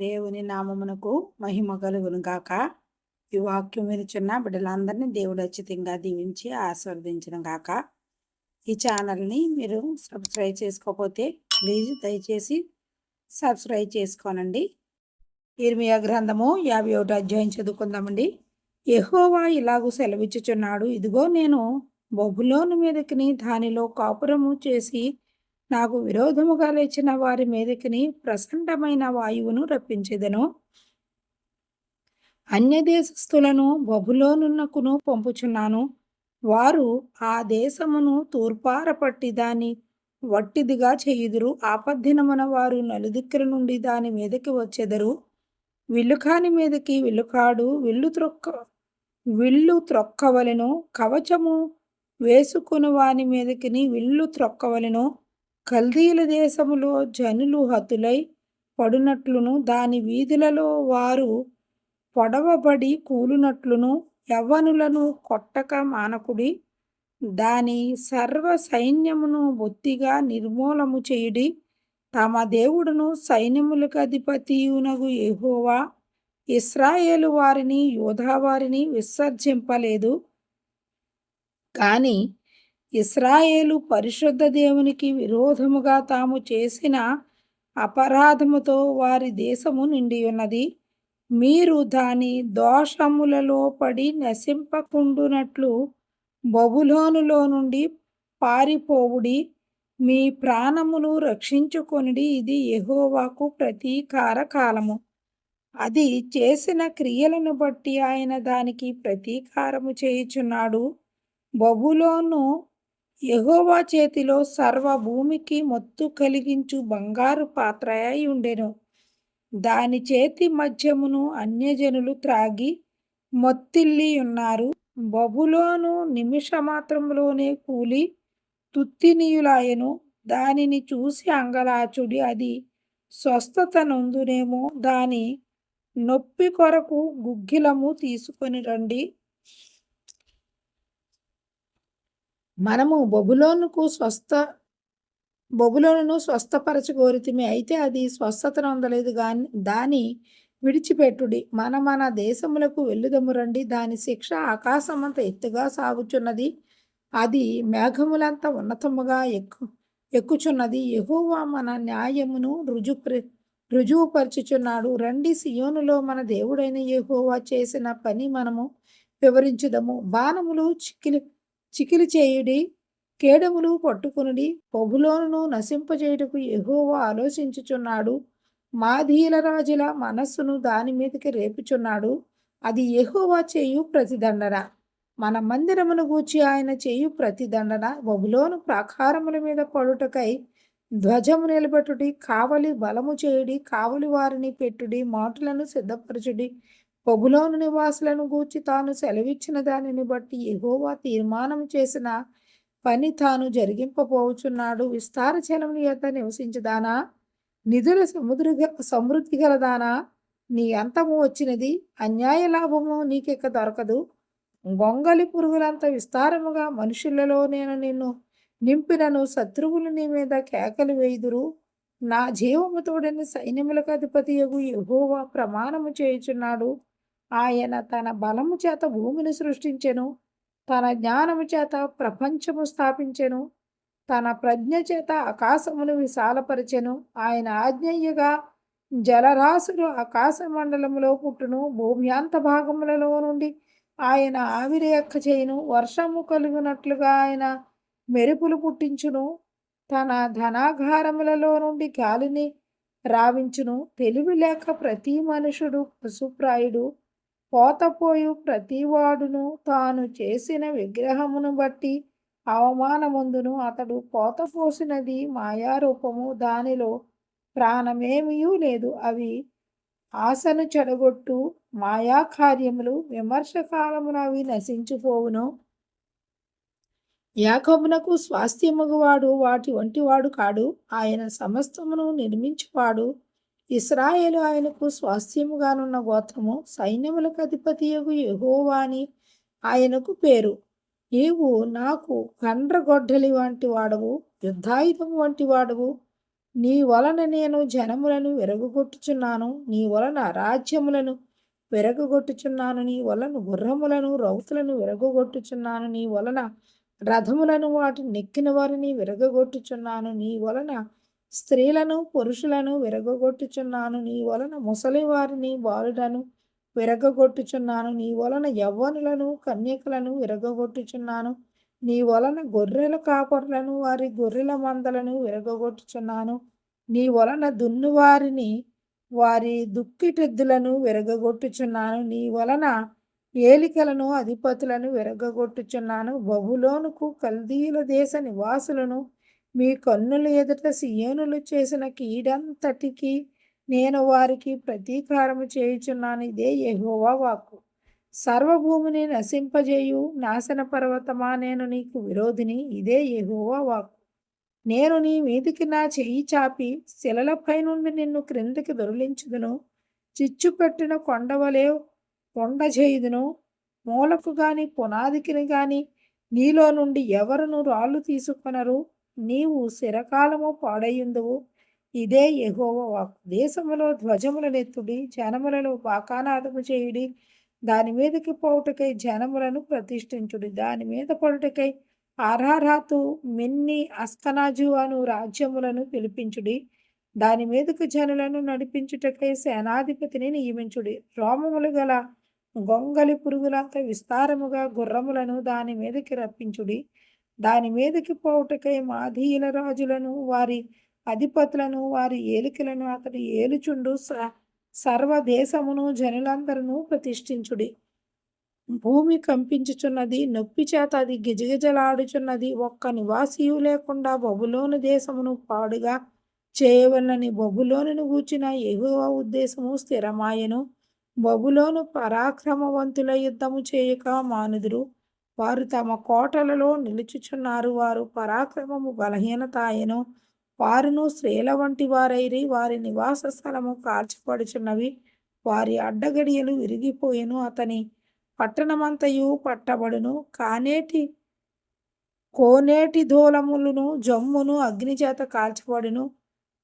దేవుని నామమునకు మహిమ కలుగును గాక. ఈ వాక్యం వినిచున్న బిడ్డలందరినీ దేవుడు అచ్చితంగా దీవించి ఆస్వాదించడం గాక. ఈ ఛానల్ని మీరు సబ్స్క్రైబ్ చేసుకోకపోతే ప్లీజ్ దయచేసి సబ్స్క్రైబ్ చేసుకోనండి. ఇర్మియా గ్రంథము యాభై ఒకటి అధ్యాయం చదువుకుందామండి. ఎహోవా ఇలాగూ సెలవిచ్చుచున్నాడు. ఇదిగో నేను బొబులోను మీదకిని దానిలో కాపురము చేసి నాకు విరోధముగా లేచిన వారి మీదకిని ప్రసన్నమైన వాయువును రప్పించెదను. అన్యదేశస్థులను బబులోనున్నకును పంపుచున్నాను. వారు ఆ దేశమును తూర్పారపట్టి దాని వట్టిదిగా చేయుదురు. ఆపద్దినమున వారు నలుదిక్కుల నుండి దాని మీదకి వచ్చెదరు. విల్లుకాని మీదకి విల్లుకాడు విల్లు త్రొక్క విల్లు త్రొక్కవలను. కవచము వేసుకుని వాని మీదకిని విల్లు త్రొక్కవలను. కల్దీల దేశములో జనులు హతులై పడునట్లును దాని వీధులలో వారు పొడవబడి కూలునట్లును యవ్వనులను కొట్టక మానకుడి దాని సర్వ సైన్యమును బొత్తిగా నిర్మూలము చేయుడి తమ దేవుడును సైన్యములకు అధిపతియునగు యెహోవా. ఇస్రాయేలు వారిని యోధా వారిని విసర్జింపలేదు. కానీ ఇస్రాయేలు పరిశుద్ధ దేవునికి విరోధముగా తాము చేసిన అపరాధముతో వారి దేశము నిండి ఉన్నది. మీరు దాని దోషములలో పడి నశింపకుండునట్లు బబులోనులో నుండి పారిపోవుడి. మీ ప్రాణమును రక్షించుకొనిడి. ఇది ఎహోవాకు ప్రతీకార కాలము. అది చేసిన క్రియలను బట్టి ఆయన దానికి ప్రతీకారము చేయుచున్నాడు. బబులోను యహోవా చేతిలో సర్వ భూమికి మొత్తు కలిగించు బంగారు పాత్ర అయి ఉండెను. దాని చేతి మధ్యమును అన్యజనులు త్రాగి మొత్తిల్లి ఉన్నారు. బబులోను నిమిషమాత్రములోనే కూలి తుత్తినీయులాయను. దానిని చూసి అంగలాచుడి అది స్వస్థత నొందునేమో దాని నొప్పి కొరకు గుగ్గిలము తీసుకొని రండి. మనము బొబులోనుకు స్వస్థ బొబులోను స్వస్థపరచగోరితిమి. అయితే అది స్వస్థత నొందలేదు కానీ దాని విడిచిపెట్టుడి. మన మన దేశములకు వెళ్ళుదము రండి. దాని శిక్ష ఆకాశమంత ఎత్తుగా సాగుచున్నది. అది మేఘములంత ఉన్నతముగా ఎక్కు ఎక్కుచున్నది. ఎహోవా మన న్యాయమును రుజు రుజువుపరచుచున్నాడు. రండి సియోనులో మన దేవుడైన యెహోవా చేసిన పని మనము వివరించుదము. బాణములు చిక్కిలి చికిలి చేయుడి కేడములు పట్టుకునుడి పొగులోను నశింపజేయుటకు ఎహోవా ఆలోచించుచున్నాడు. మాధీల రాజుల మనస్సును దాని మీదకి రేపుచున్నాడు. అది ఎహోవా చేయు ప్రతిదండన. మన మందిరమును గూర్చి ఆయన చేయు ప్రతిదండన. బబులోను ప్రాకారముల మీద పడుటకై ధ్వజము నిలబెట్టుడి కావలి బలము చేయుడి కావలి వారిని పెట్టుడి మాటలను సిద్ధపరచుడి బబులోను నివాసులను గూర్చి తాను సెలవిచ్చిన దానిని బట్టి ఎహోవా తీర్మానం చేసిన పని తాను జరిగింపబోచున్నాడు. విస్తార చలముని యొక్క నివసించదానా? నిధుల సముద్ర సమృద్ధి గలదానా? నీ అంతము వచ్చినది అన్యాయ లాభము నీకెక్క దొరకదు. గొంగలి పురుగులంత విస్తారముగా మనుషులలో నేను నిన్ను నింపినను శత్రువులు నీ మీద కేకలు వేయుదురు. నా జీవముతోడని సైన్యములకు అధిపతి యగు యహోవా ప్రమాణము చేయుచున్నాడు. ఆయన తన బలము చేత భూమిని సృష్టించెను తన జ్ఞానము చేత ప్రపంచము స్థాపించెను తన ప్రజ్ఞ చేత ఆకాశమును విశాలపరిచెను. ఆయన ఆజ్ఞయ్యగా జలరాశులు ఆకాశ మండలములో పుట్టును భూమ్యాంత భాగములలో నుండి ఆయన ఆవిరి ఎక్క చేయును. వర్షము కలుగునట్లుగా ఆయన మెరుపులు పుట్టించును తన ధనాగారములలో నుండి గాలిని రావించును. తెలివి లేక ప్రతి మనుషుడు పశుప్రాయుడు. పోతపోయు ప్రతివాడును తాను చేసిన విగ్రహమును బట్టి అవమానముందును అతడు పోతపోసినది మాయారూపము. దానిలో ప్రాణమేమియూ లేదు. అవి ఆశను చెడగొట్టు మాయాకార్యములు విమర్శకాలమున అవి నశించిపోవును. యాకమునకు స్వాస్థ్యముగవాడు వాటి వంటివాడు కాడు. ఆయన సమస్తమును నిర్మించువాడు. ఇస్రాయేలు ఆయనకు స్వాస్థ్యముగానున్న గోత్రము సైన్యములకు అధిపతియగు అని ఆయనకు పేరు. నీవు నాకు కండ్రగొడ్డలి వంటి వాడవు యుద్ధాయుధం వంటి వాడవు. నీ వలన నేను జనములను విరగొట్టుచున్నాను నీ వలన రాజ్యములను విరగొట్టుచున్నాను నీ వలన గుర్రములను రౌతులను విరగొట్టుచున్నాను నీ వలన రథములను వాటిని నెక్కిన వారిని విరగొట్టుచున్నాను నీ వలన స్త్రీలను పురుషులను విరగొట్టుచున్నాను నీ వలన ముసలి వారిని బాలులను విరగొట్టుచున్నాను నీ వలన యవ్వనులను కన్యకలను విరగొట్టుచున్నాను నీ వలన గొర్రెల కాపర్లను వారి గొర్రెల మందలను విరగొట్టుచున్నాను నీ వలన దున్నువారిని వారి దుక్కిటెద్దులను విరగొట్టుచున్నాను నీ వలన ఏలికలను అధిపతులను విరగొట్టుచున్నాను బహులోనుకు కల్దీల దేశ నివాసులను మీ కన్నుల ఎదుట సియోనులు చేసిన కీడంతటికి నేను వారికి ప్రతీకారము చేయుచున్నాను. ఇదే యహోవా వాక్కు. సర్వభూమిని నశింపజేయు నాశన పర్వతమా నేను నీకు విరోధిని? ఇదే యహోవా వాక్కు. నేను నీ మీదికి నా చెయ్యి చాపి శిలలపై నుండి నిన్ను క్రిందికి దొరిలించుదును. చిచ్చు పెట్టిన కొండవలే కొండ చేయుదును మూలకు గాని పునాదికిని గాని నీలో నుండి ఎవరును రాళ్ళు తీసుకొనరు? నీవు శిరకాలము పాడయ్యుందువు ఇదే ఎగోవ వాక్ దేశములో ధ్వజములనెత్తుడి జనములలో బాకానాదము చేయుడి దాని మీదకి పోవుటకై జనములను ప్రతిష్ఠించుడి. దాని మీద పడుటకై ఆరారాతు మిన్ని అస్కనాజు అను రాజ్యములను పిలిపించుడి. దాని మీదకు జనులను నడిపించుటకై సేనాధిపతిని నియమించుడి. రోమములు గల గొంగలి పురుగులంత విస్తారముగా గుర్రములను దాని మీదకి రప్పించుడి. దాని మీదకి పోవుటకై మాధీయుల రాజులను వారి అధిపతులను వారి ఏలికలను అతడు ఏలుచుండు సర్వదేశమును జనులందరూ ప్రతిష్ఠించుడి. భూమి కంపించుచున్నది నొప్పి చేత అది గిజగిజలాడుచున్నది ఒక్క నివాసియు లేకుండా బబులోను దేశమును పాడుగా చేయవలనని బబులోను కూర్చిన ఎగువ ఉద్దేశము స్థిరమాయను. బబులోను పరాక్రమవంతుల యుద్ధము చేయక మానుదురు. వారు తమ కోటలలో నిలుచుచున్నారు. వారు పరాక్రమము బలహీనత ఆయను వారును స్త్రీల వంటి వారైరి. వారి నివాస స్థలము కాల్చిపడుచున్నవి వారి అడ్డగడియలు విరిగిపోయెను. అతని పట్టణమంతయు పట్టబడును. కానేటి కోనేటి దూలములను జమ్మును అగ్నిచేత కాల్చబడును.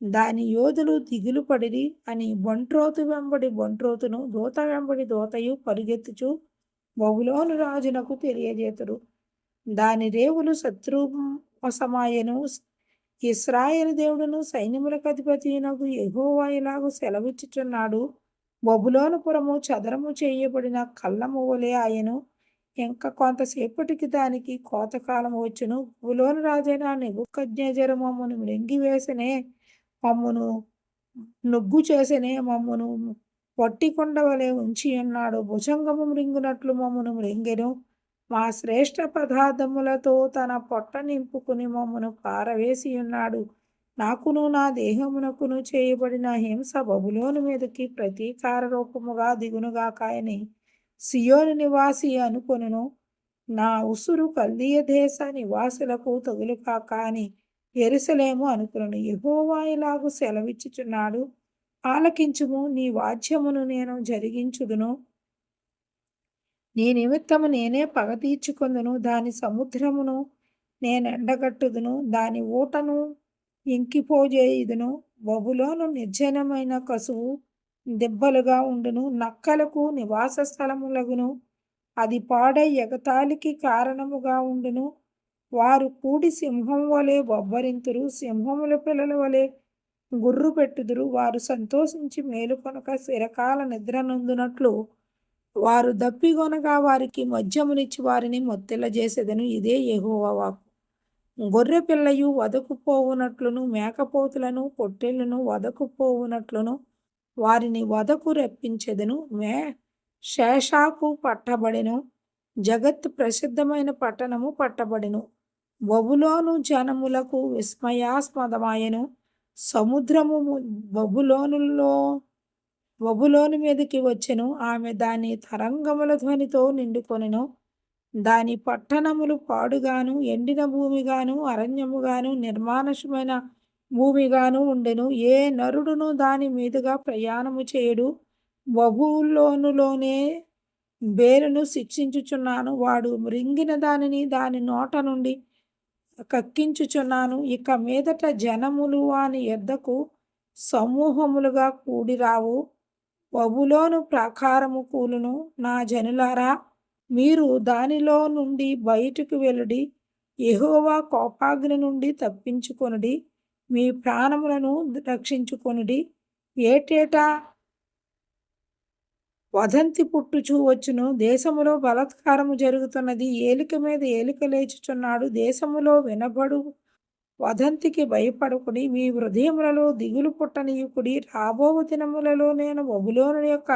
దాని యోధులు దిగులు పడిరి అని బొంట్రోతు వెంబడి బొంట్రోతును దూత వెంబడి దూతయు పరిగెత్తుచు బహులోను రాజునకు తెలియజేతుడు దాని రేవులు శత్రువసమాయను ఇస్రాయేల్ దేవుడును సైన్యములకు అధిపతినకు ఎగోవా సెలవిచ్చుచున్నాడు. బొబులోనుపురము చదరము చేయబడిన కళ్ళము వలె ఆయను ఇంకా కొంతసేపటికి దానికి కోతకాలం వచ్చును. బులోను రాజైన నెబుకజ్ఞజరు మమ్మను మృంగివేసనే మమ్మను నుగ్గు చేసనే మమ్మను పొట్టికొండ వలె ఉంచి అన్నాడు. భుజంగము మృంగునట్లు మమ్మను మృంగెను మా శ్రేష్ఠ పదార్థములతో తన పొట్ట నింపుకుని మమ్మను పారవేసి ఉన్నాడు నాకును నా దేహమునకును చేయబడిన హింస బబులోని మీదకి ప్రతీకార రూపముగా దిగునుగాకాయని సియోని నివాసి అనుకొనును. నా ఉసురు కల్దీయ దేశ నివాసులకు తగులుకాక అని ఎరుసలేము అనుకును యహోవా ఇలాగు సెలవిచ్చుచున్నాడు. ఆలకించుము నీ వాద్యమును నేను జరిగించుదును. నీ నిమిత్తము నేనే పగతీర్చుకుందును దాని సముద్రమును నేను ఎండగట్టుదును. దాని ఊటను ఇంకిపోజేయుదును. బబులోను నిర్జనమైన కసువు దెబ్బలుగా ఉండును. నక్కలకు నివాస స్థలములగును. అది పాడై ఎగతాళికి కారణముగా ఉండును. వారు కూడి సింహం వలె బొబ్బరింతురు. సింహముల పిల్లల వలె గుర్రు పెట్టుదురు. వారు సంతోషించి మేలుకొనక శిరకాల నిద్రనందునట్లు వారు దప్పిగొనగా వారికి మద్యమునిచ్చి వారిని మొత్తెల చేసేదను. ఇదే యహోవాకు గొర్రె పిల్లయు వదకుపోవునట్లును మేకపోతులను పొట్టెలను వదకుపోవునట్లును వారిని వదకు రెప్పించెదను. మే శేషాకు పట్టబడెను. జగత్ ప్రసిద్ధమైన పట్టణము పట్టబడెను. బబులోను జనములకు విస్మయాస్పదమాయను. సముద్రము బబులోనుల్లో బబులోను మీదకి వచ్చెను. ఆమె దాని తరంగముల ధ్వనితో నిండుకొనెను. దాని పట్టణములు పాడుగాను ఎండిన భూమిగాను అరణ్యముగాను నిర్మానుషమైన భూమిగాను ఉండెను. ఏ నరుడును దాని మీదుగా ప్రయాణము చేయడు? బబులోనులోనే బేరును శిక్షించుచున్నాను. వాడు మృంగిన దానిని దాని నోట నుండి కక్కించుచున్నాను. ఇక మీదట జనములు వాని ఎద్దకు సమూహములుగా కూడిరావు. బబులోను ప్రాకారము కూలును నా జనులారా మీరు దానిలో నుండి బయటకు వెలుడి ఎహోవా కోపాగ్ని నుండి తప్పించుకొనుడి. మీ ప్రాణములను రక్షించుకొనుడి. ఏటేటా వదంతి పుట్టుచూ వచ్చును. దేశములో బలత్కారము జరుగుతున్నది. ఏలిక మీద ఏలిక లేచుచున్నాడు. దేశములో వినబడు వదంతికి భయపడుకుని మీ హృదయములలో దిగులు పుట్టనీయుకుడి. రాబోవు దినములలో నేను బబులోను యొక్క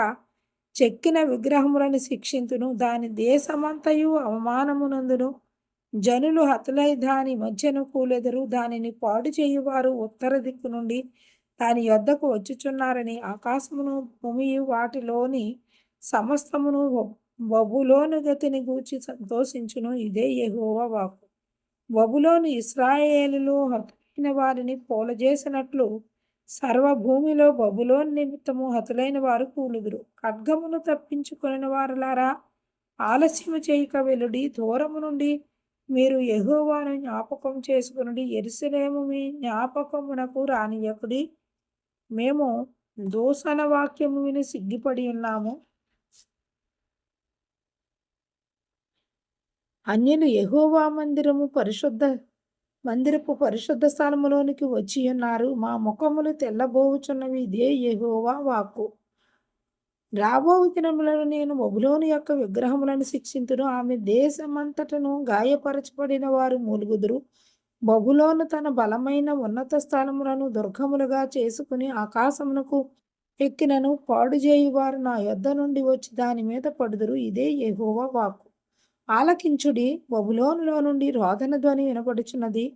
చెక్కిన విగ్రహములను శిక్షింతును. దాని దేశమంతయు అవమానమునందును. జనులు హతులై దాని మధ్యను కూలెదరు. దానిని పాడు చేయువారు ఉత్తర దిక్కు నుండి దాని యొద్దకు వచ్చుచున్నారని ఆకాశమును భూమి వాటిలోని సమస్తమును బబులోను గతిని గూర్చి సంతోషించును. ఇదే యహోవా వాకు బబులోను ఇస్రాయేలులో హతులైన వారిని పోలజేసినట్లు సర్వభూమిలో బబులోన్ నిమిత్తము హతులైన వారు కూలుదురు. ఖడ్గమును తప్పించుకుని వారులారా ఆలస్యము చేయక వెలుడి దూరము నుండి మీరు ఎహోవాను జ్ఞాపకం చేసుకునుడి. ఎరుసలేము మీ జ్ఞాపకమునకు రానియకుడి మేము దూషణ వాక్యము విని సిగ్గిపడి ఉన్నాము. అన్యులు ఎహోవా మందిరము పరిశుద్ధ మందిరపు పరిశుద్ధ స్థలములోనికి వచ్చి ఉన్నారు. మా ముఖములు తెల్లబోవుచున్నవి. ఇదే యహోవా వాక్కు. రాబో దినములను నేను బబులోని యొక్క విగ్రహములను శిక్షింతును. ఆమె దేశమంతటను గాయపరచబడిన వారు మూలుగుదురు. బబులోను తన బలమైన ఉన్నత స్థలములను దుర్గములుగా చేసుకుని ఆకాశమునకు ఎక్కినను. పాడు చేయువారు నా యొద్ద నుండి వచ్చి దాని మీద పడుదురు. ఇదే యహోవా వాక్కు. ఆలకించుడి బబులోనులో నుండి రోదన ధ్వని వినపడుచున్నది.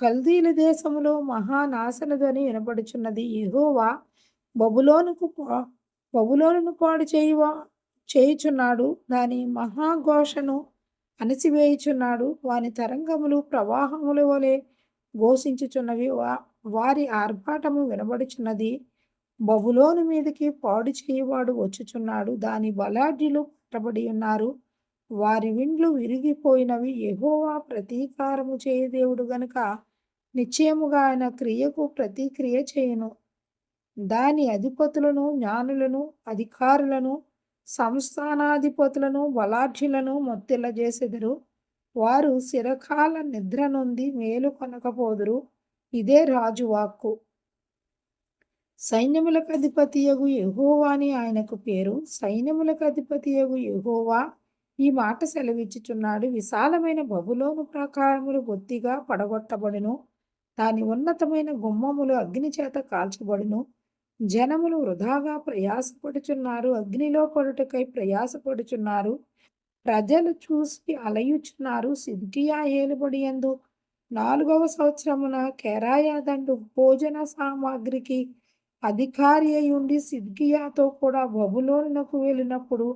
కల్దీల దేశములో మహానాశన ధ్వని వినపడుచున్నది. ఇహోవా బబులోనుకు బబులోనును పాడు చేయువా చేయుచున్నాడు. దాని మహాఘోషను అణిసివేయుచున్నాడు వాని తరంగములు ప్రవాహముల వలె ఘోషించుచున్నవి. వా వారి ఆర్భాటము వినబడుచున్నది బబులోను మీదకి పాడు చేయువాడు వచ్చుచున్నాడు. దాని బలాఢ్యులు పట్టబడి ఉన్నారు. వారి విండ్లు విరిగిపోయినవి. ఎహోవా ప్రతీకారము చేయదేవుడు గనుక నిశ్చయముగా ఆయన క్రియకు ప్రతిక్రియ చేయను. దాని అధిపతులను జ్ఞానులను అధికారులను సంస్థానాధిపతులను బలాఢ్యులను మొత్తిల్ల చేసెదరు వారు శిరకాల నిద్ర నొంది మేలు కొనకపోదురు. ఇదే రాజు వాక్కు సైన్యములకు అధిపతియగు ఎహోవా అని ఆయనకు పేరు. సైన్యములకు అధిపతియగు ఎహోవా ఈ మాట సెలవిచ్చుచున్నాడు. విశాలమైన బబులోను ప్రాకారములు బొత్తిగా పడగొట్టబడును. దాని ఉన్నతమైన గుమ్మములు అగ్ని చేత కాల్చబడును. జనములు వృధాగా ప్రయాసపడుచున్నారు. అగ్నిలో పడుటకై ప్రయాసపడుచున్నారు. ప్రజలు చూసి అలయుచున్నారు. సిద్కియా ఏలుబడి ఎందు నాలుగవ సంవత్సరమున కెరాయాదండు భోజన సామాగ్రికి అధికారి అయి ఉండి సిద్కియాతో కూడా బబులోనులకు వెళ్ళినప్పుడు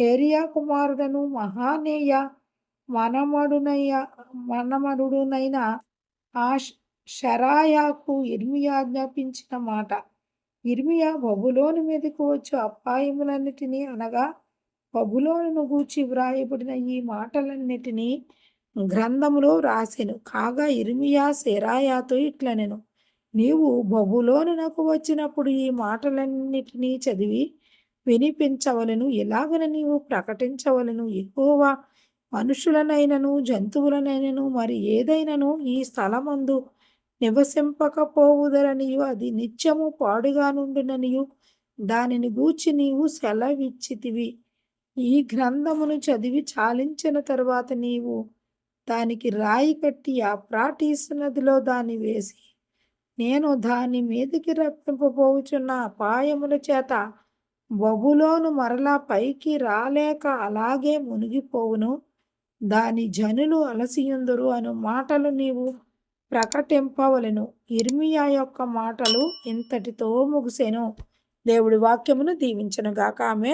ఏరియా కుమారుడను మహానేయ మనమడునయ్య మనమడునైన ఆ షరాయాకు ఇర్మియా ఆజ్ఞాపించిన మాట. ఇర్మియా బబులోని మీదకు వచ్చి అపాయములన్నిటినీ అనగా బబులోను గూర్చి వ్రాయబడిన ఈ మాటలన్నిటినీ గ్రంథములో రాసెను కాగా ఇర్మియా సెరాయాతో ఇట్లనెను. నీవు బబులోనునకు వచ్చినప్పుడు ఈ మాటలన్నిటినీ చదివి వినిపించవలను ఎలాగన నీవు ప్రకటించవలను? ఎక్కువ మనుషులనైనను జంతువులనైనను మరి ఏదైనను ఈ స్థలమందు నివసింపకపోవుదరనియు అది నిత్యము పాడుగా నుండిననియు దానిని గూర్చి నీవు సెలవిచ్చితివి. ఈ గ్రంథమును చదివి చాలించిన తర్వాత నీవు దానికి రాయి కట్టి ఆ ప్రాటీస్ నదిలో దాన్ని వేసి నేను దాని మీదకి రప్పింపబోచున్న అపాయముల చేత బబులోను మరలా పైకి రాలేక అలాగే మునిగిపోవును. దాని జనులు అలసియుందురు అను మాటలు నీవు ప్రకటింపవలెను. ఇర్మియా యొక్క మాటలు ఇంతటితో ముగిసెను. దేవుడి వాక్యమును దీవించనుగాక. ఆమె